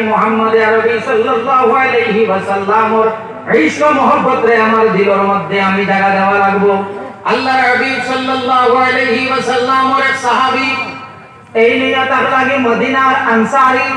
আমি মুহাম্মদ আমার দিলের মধ্যে আমি জায়গা দেওয়া লাগবো। আল্লাহ হাবিব এই নিয়ে তার লাগে মদিনার আনসারী।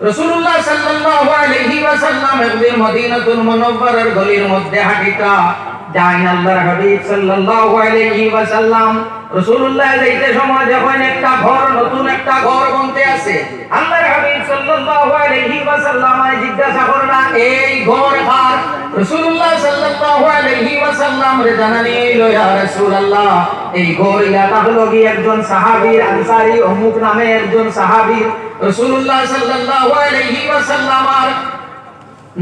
রাসূলুল্লাহ সাল্লাল্লাহু আলাইহি ওয়াসাল্লাম মদিনাতুল মুনাওয়ারার গলির মধ্যে হাঁটিতা। যাই আল্লাহর হাবিব সাল্লাল্লাহু আলাইহি ওয়াসাল্লাম, রাসূলুল্লাহ যাইতে সময় যখন একটা ঘর, নতুন একটা ঘর বনতে আছে। আল্লাহর হাবিব সাল্লাল্লাহু আলাইহি ওয়াসাল্লাম জিজ্ঞাসা করলা, এই ঘর কার? রাসূলুল্লাহ সাল্লাল্লাহু আলাইহি ওয়াসাল্লাম রে জানানি ইয়া রাসূলুল্লাহ, এই ঘর হলো কি একজন সাহাবীর আনসারী অমুক নামে একজন সাহাবীর? রাসূলুল্লাহ সাল্লাল্লাহু আলাইহি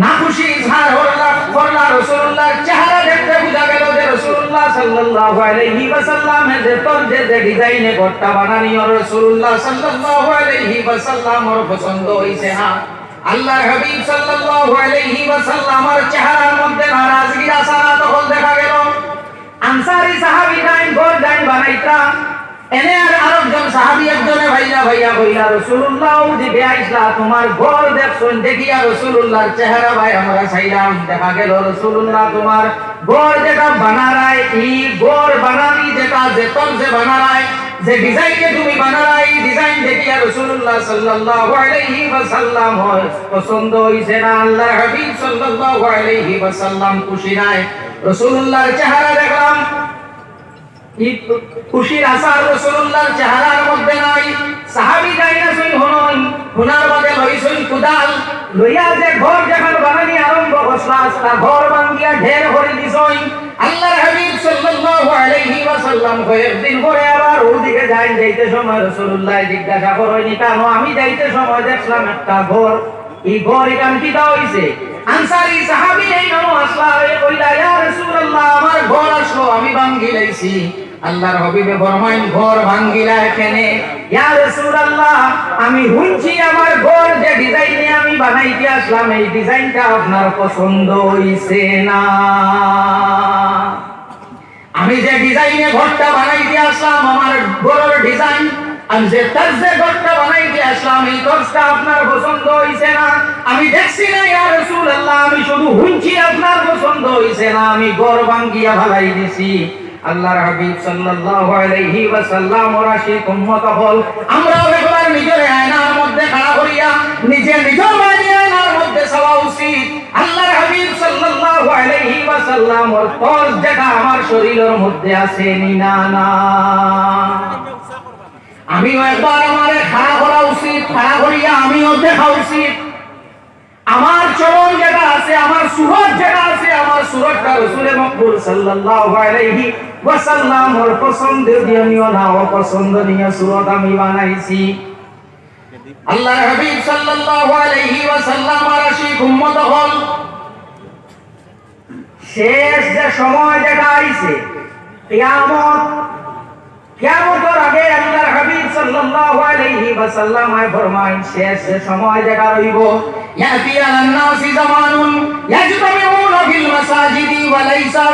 নাখুশি ইজহার হল্লা করলা রাসূলুল্লাহর চেহারা দেখতে বুঝা গেল যে রাসূলুল্লাহ সাল্লাল্লাহু আলাইহি ওয়াসাল্লাম এর যে তোর যে যে ডিজাইনে ঘরটা বানানি রাসূলুল্লাহ সাল্লাল্লাহু আলাইহি ওয়াসাল্লামর পছন্দ হইছে না। আল্লাহর হাবিব সাল্লাল্লাহু আলাইহি ওয়াসাল্লামর চেহারার মধ্যে নারাজগি আসারা তখন দেখা গেল। আনসারী সাহাবী ডাইন ঘর ডাইন বানাইতা। এনে আর আরেকজন ভাইয়া ভাইয়া দিবে আইসলা তোমার ঘর দেখছুন দেখিয়া রাসূলুল্লাহর চেহারা ভাই, আমরা চাইলাম দেখা গেল রাসূলুল্লাহ তোমার ঘর যেটা বানারায় এই ঘর বানানি যেটা যেতন যে বানারায়, যে ডিজাইনে তুমি বানারায়, এই ডিজাইন দেখিয়া রাসূলুল্লাহ সাল্লাল্লাহু আলাইহি ওয়াসাল্লাম হয় পছন্দ হইছে না আল্লাহর হাবিব সাল্লাল্লাহু আলাইহি ওয়াসাল্লাম, খুশি নাই। রাসূলুল্লাহর চেহারা দেখলাম খুশির আসার রাসূলুল্লাহর চেহারার মধ্যে নাই। সাহাবী গাইনা সই হনই হুনার বাদে লইছই কুদাল। লইয়া যে ঘর যখন বানানি আরম্ভ করছলা তা ঘর ভাঙ্গিয়া ঢের করে দিছই। আল্লাহর হাবিব সাল্লাল্লাহু আলাইহি ওয়াসাল্লাম কয়েকদিন পরে আবার ওদিকে যাই যাইতে সময় রাসূলুল্লাহ জিজ্ঞাসা করইনি কেন আমি যাইতে সময় দেখলাম একটা ঘর। এই ঘর এখান কি দাও হইছে? আনসারী সাহাবী এই নাম আসলা এ কইলা, ইয়া রাসূলুল্লাহ, আমার ঘর আসলো, আমি ভাঙ্গি লাইছি। আল্লাহর হাবিবে ফরমাইন ঘর ভাঙ্গিলা এখানে। ইয়া রাসূলুল্লাহ, আমি হুঁচি আমার ঘর, যে ডিজাইনে আমি বানাইতে আসলাম, এই ডিজাইনটা আপনার পছন্দ হইছে না? আমি যে ডিজাইনে ঘরটা বানাইতে আসলাম, আমার ঘরের ডিজাইন আমি যে তর্জে ঘরটা বানাইতে আসলাম, এই তর্জটা আপনার পছন্দ হইছে না? আমি দেখছি না, ইয়া রাসূলুল্লাহ, আমি শুধু হুঁচি আপনার পছন্দ হইছে না, আমি ঘর ভাঙ্গিয়া ভালাই দিছি আল্লাহর হাবিব সাল্লাল্লাহু আলাইহি ওয়াসাল্লাম আশিক উম্মত হল। আমরা একবার নিজের আয়নার মধ্যে খাড়া করিয়া নিজে নিজের আয়নার মধ্যে সওয়া উচিত। আল্লাহর হাবিব সাল্লাল্লাহু আলাইহি ওয়াসাল্লাম ওর তর্জ যেটা আমার শরীরের মধ্যে আছে, নি না না। আমিও একবার আমারে খাড়া করা উচিত, খাড়া করিয়া আমিও দেখা উচিত। আমার চরণ যেটা আছে, আমার সুরত যেটা আছে, আমার সুরতটা রসুলে মকবুল সাল্লাল্লাহু আলাইহি ওয়াসাল্লাম ওর পছন্দনীয় না অপছন্দনীয় সুরত আমি বানাইছি। আল্লাহর হাবিব সাল্লাল্লাহু আলাইহি ওয়াসাল্লাম আর আশিক উম্মত হল। শেষ যে সময় যেটা আইছে, কিয়ামত কিয়ামতের আগে আল্লাহর হাবিব সাল্লাল্লাহু আলাইহি ওয়াসাল্লাম আয় ফরমায়, শেষ সময় রইব। জামানুন ফিল মাসাজিদি ওয়া লাইসা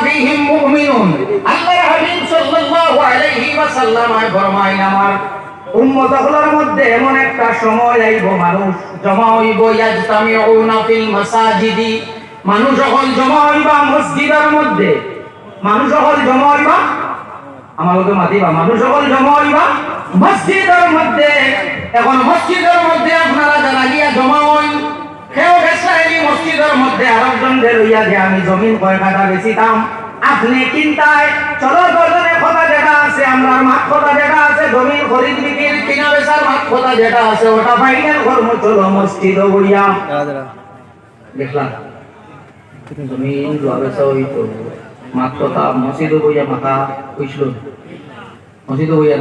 মুমিনুন। আল্লাহর হাবিব সাল্লাল্লাহু আলাইহি ওয়াসাল্লাম আয় ফরমায়, আমার উম্মত হলার মধ্যে এমন একটা সময় আইব, মানুষ জমা হইব, ইয়াজতামিউনা ফিল মাসাজিদি। মানুষ সকল জমা হইবা মসজিদের মধ্যে। মানুষ সকল জমা হইবা আমার লোকে মাতিবা মানুষ সকল জমা হইবা মসজিদের মধ্যে এখন মসজিদের মধ্যে আপনারা যারা গিয়া জমা মসজিদের মধ্যে আরেকজন যে লইয়া যে আমি জমিন কয় কাটা বেশি দাম। আপনি চিন্তায় চলো দর্জনে কথা যেটা আছে আমরা মাঠ কথা যেটা আছে জমিন খরিদ বিক্রির কিনা বেচার মাঠ কথা যেটা আছে ওটা ফাইনাল কর্ম চলো মসজিদ বইয়া। দেখলাম। জমিন হইতো মসজিদ বইয়া মাথা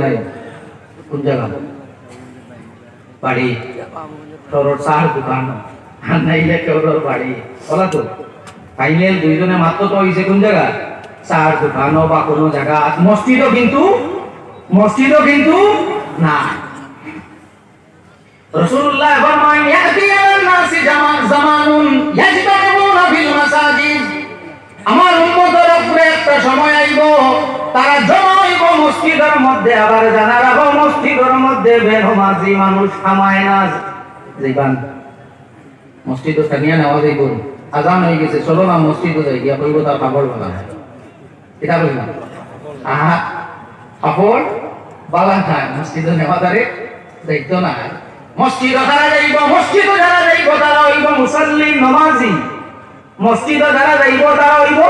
নাই, কোন জায়গা? বাড়ি। তোর চার দোকান। আর কেউর বাড়ি। বলা তো দুইজনে মাত্র তো হইছে কোন জায়গা? চার দোকানও বা কোনো জায়গা। মসজিদও কিন্তু মসজিদও কিন্তু না রাসূলুল্লাহ ফরমান মসজিদের মধ্যে আবার জানা রাখো, মসজিদের মধ্যে বেনমাজি মানুষ খামায় না। জীবান মসজিদে টানিয়া নেওয়া যাইব আজান হয়ে গেছে, চলো না মসজিদে যাই, গিয়া কইব তার কাপড় বানা এটা কইব আহা কাপড় বালা নাই মসজিদে নেওয়া তারে দায়িত্ব নাই মসজিদ যারা যাইব, মসজিদ যারা যাইব তারা হইব মুসল্লি, নমাজি। মসজিদ যারা যাইব তারা হইব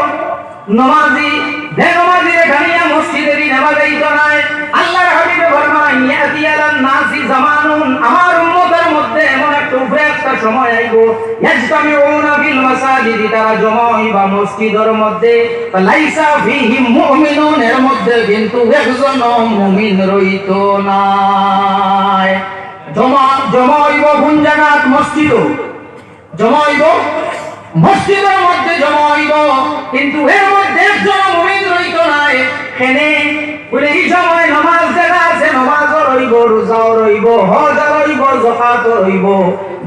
নমাজি। বে নমাজি রেখানিয়া মসজিদের নেওয়া নাই আল্লাহর হাবিবে ফরমান ইয়াতি নাসি জামানুন, আমার উম্মতের মধ্যে এমন একটা উপরে একটা সময় কিন্তু একজন মুমিন রইত নাই জমা জমা হইব কোন জায়গাত মসজিদ? জমা হইব মসজিদের মধ্যে জমা হইব, কিন্তু এর মধ্যে একজন মুমিন রইত নাই। কেনে বলে, এই সময় নামাজ জায়গা আছে, নামাজও রইব, রোজাও রইব হজ রইব জাকাত রইব।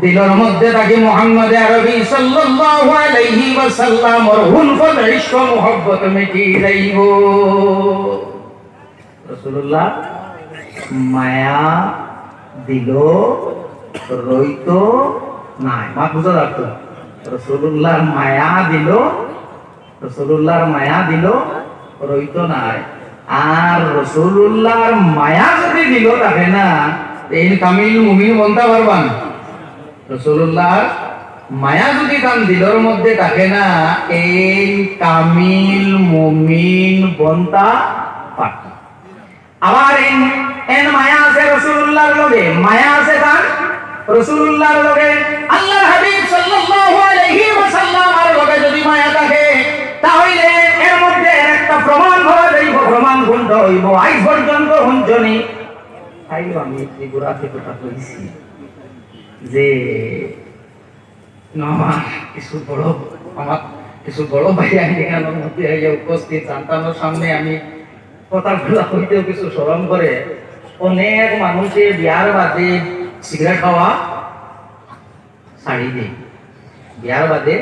দিলের মধ্যে থাকি মুহাম্মদ আরবি সাল্লাল্লাহু আলাইহি ওয়াসাল্লাম ওর হুনফল ইশক, মোহব্বত মিটি যাইব রাসূলুল্লাহ, মায়া দিল, রইত নাই। মা বুঝা রাখতো রসুল্লাহর মায়া দিল রসুল্লাহর মায়া দিল, রইত নাই। আর রসুল্লাহর মায়া যদি দিল তাকে না এই কামিল মুমিন বলতে পারবান। রসুল্লাহর মায়া যদি তার দিলর মধ্যে থাকে না এই কামিল মুমিন বন্তা পাঠ আবার এন মায়া আছে রাসূলুল্লাহর লগে, মায়া আছে তার রাসূলুল্লাহর লগে। আল্লাহর হাবিব সাল্লাল্লাহু হইব আজ পর্যন্ত হুঞ্জনি তাই আমি ত্রিপুরাতে কথা কইছি যে আমার কিছু বড়, আমার কিছু বড় ভাই আমি এখানের মধ্যে এই যে উপস্থিত সন্তানের সামনে আমি কথাগুলো হইতেও কিছু স্মরণ করে, অনেক মানুষে বিয়ার বাদে সিগারেট খাওয়া ছাড়ি দেয়। বিয়ার বাদে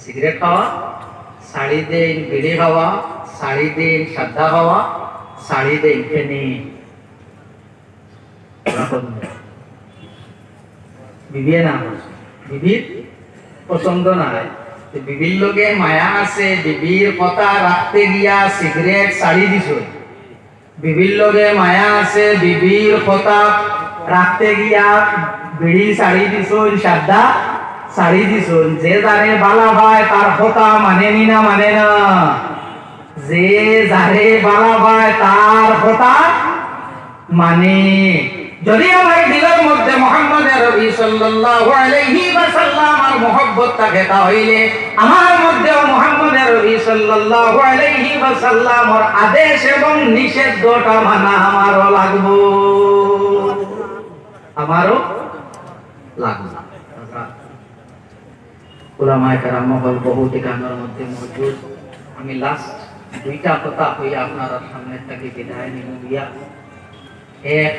সিগারেট খাওয়া ছাড়ি দেন বিড়ি খাওয়া দেন ফেনি বিবিয়ে না বিবির পছন্দ নাই। বিবির লগে মায়া আছে, বিবির কথা রাখতে গিয়া সিগারেট দিছ। বিবির লগে মায়া আছে, বিবির কথা রাখতে গিয়া বিড়ি দিছ ছাড়ি দিছ যে যারে বালা ভাই, তার কথা মানে না মানে না। যে যারে বালা ভাই তার কথা মানে। যদি আমার দিলের মধ্যে মোহাম্মদ রবি সাল্লাল্লাহু আলাইহি ওয়াসাল্লাম আর মোহব্বত থাকে, তাহলে আমার মধ্যে মোহাম্মদ রবি সাল্লাল্লাহু আলাইহি ওয়াসাল্লাম আর আদেশ এবং নিষেধটা মানা আমারও লাগবো। আমারও লাগবে। ওলামায়ে কেরাম মহল বহু ঠিকানার মধ্যে মজুদ আমি লাস্ট দুইটা কথা হই আপনারা সামনে থেকে বিদায় নিব গিয়া এক,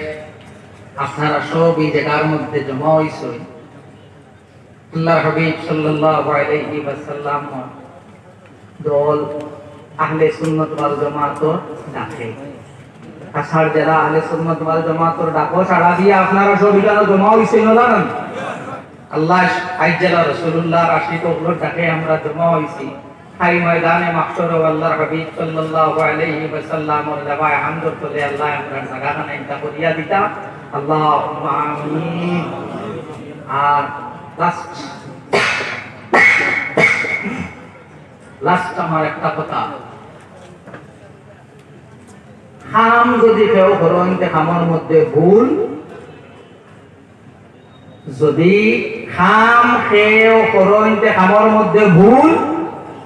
আপনারা সব এই জায়গার মধ্যে জমা হইছে আল্লাহ হাবিব সাল্লাল্লাহু আলাইহি ওয়াসাল্লাম দল আহলে সুন্নাত ওয়াল জামাত ডাকে। আসার যারা আহলে সুন্নাত ওয়াল জামাত ডাকো সাড়া দিয়ে আপনারা সব এখানে জমা হইছে না আল্লাহ আইজালা রাসূলুল্লাহ আশিক ওগুলোর ডাকে আমরা জমা হইছি। খাই ময়দানে মাহশর আল্লাহর হাবিব সাল্লাল্লাহু আলাইহি ওয়াসাল্লাম ওর দাবায় হামদ করে আল্লাহ আমরা জায়গাখানে ইনতা করিয়া দিতা আল্লাহুম্মা আমিন। আর লাস্ট লাস্ট আমার একটা কথা। খাম যদি কেউ করতে খামের মধ্যে ভুল, যদি খাম খেয়েও করতে খামর মধ্যে ভুল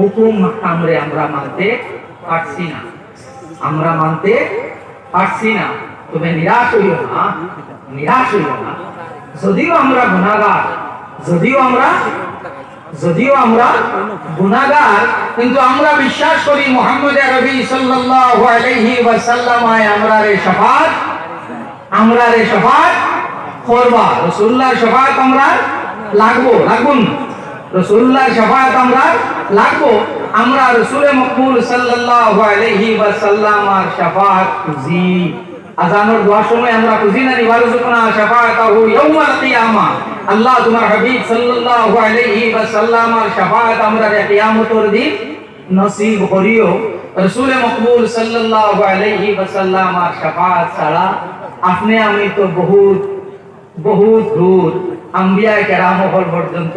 হুকুম আমরে আমরা মানতে পারছি না। আমরা মানতে পারছি না। তবে নিরাশ হইও না, নিরাশ হইও না। যদিও আমরা গুণাগার, যদিও আমরা যদিও আমরা গুণাগার, কিন্তু আমরা বিশ্বাস করি মোহাম্মদ রবি সাল্লাল্লাহু আলাইহি ওয়াসাল্লাম আমরা রে শাফাত, আমরা রে শাফাত করবা। রাসূলুল্লাহর শাফাত আমরা লাগবো লাগুন রাসূলুল্লাহর শাফাত আমরা লাগবো। আমরা রাসূলে মকবুল সাল্লাল্লাহু আলাইহি ওয়াসাল্লামার শাফাত খুঁজি। আজানোর দোয়ার সময় আমরা খুঁজি না নিবারুজুকনা শাফাতাহু ইয়াউমাল কিয়ামা। আল্লাহ তোমার হাবিব সাল্লাল্লাহু আলাইহি ওয়াসাল্লামার শাফাত আমরা রে কিয়ামতের দিন নসিব করিও। রসুল মকবুল সাল্লাল্লাহু আলাইহি ওয়াসাল্লামার শাফাত ছাড়া আপনি, আমি তো বহুত বহুত দূর। আম্বিয়া কেরাম পর্যন্ত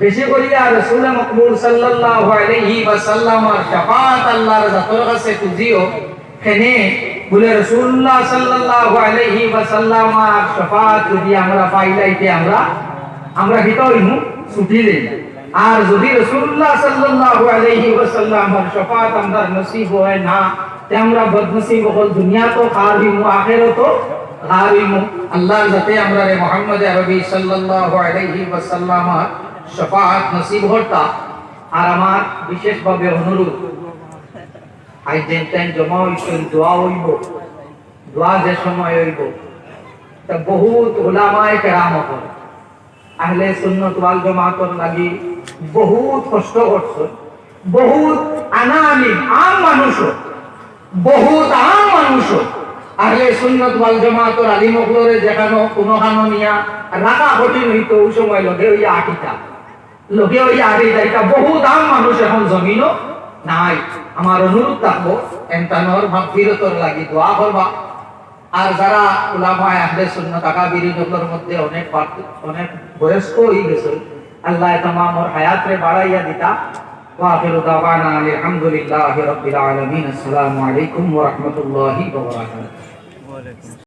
বেশি করিয়া রাসূল মকবুল সাল্লাল্লাহু আলাইহি ওয়াসাল্লামার শাফাত আল্লাহর জাতর কাছে খুঁজিও কেনে বলে রাসূলুল্লাহ সাল্লাল্লাহু আলাইহি ওয়াসাল্লামার শাফাত যদি আমরা পাইলাইতে আমরা আমরা ভিতরিমু ছুটি দেই আর যদি রাসূলুল্লাহ সাল্লাল্লাহু আলাইহি ওয়াসাল্লামার শাফাত আমরা নসিব হয় না, তে আমরা বদনসিব হল দুনিয়া তো খারিমু আখিরাতো খারিমু আল্লাহ যাতে আমরা রে মুহাম্মদ আরবি সাল্লাল্লাহু আলাইহি ওয়াসাল্লামার শাফাত নসিব হতা আর আমার বিশেষভাবে অনুরোধ, আই যেন টাইম জমা হইছিল দোয়া হইব, দোয়া যে সময় হইব, তা বহুত ওলামায়ে কেরাম হল আহলে সুন্নত ওয়াল জামাতর লাগি বহুত কষ্ট করছে বহুত আনালিম আম মানুষ বহুত আম মানুষ আহলে সুন্নত ওয়াল জামাতর আলিম ওগুলোরে দেখানো কোনো নিয়া রাখা কঠিন হইতো, ওই সময় লগে ওই আটিটা। লগে ওই আটিটা এটা বহুত আম মানুষ এখন জমিনও নাই আমার অনুরোধ থাকবো এন্তানোর ভাববিরতর লাগি দোয়া করবা আর যারা উলামায় আহলে সুন্নাত আকাবিরিনদের মধ্যে অনেক পার্থ- অনেক বয়স্ক হয়ে গেছে আল্লাহ তামামর হায়াত রে বাড়াইয়া দিতা وآخر دعوانا أن الحمد لله رب العالمين السلام عليكم ورحمة الله وبركاته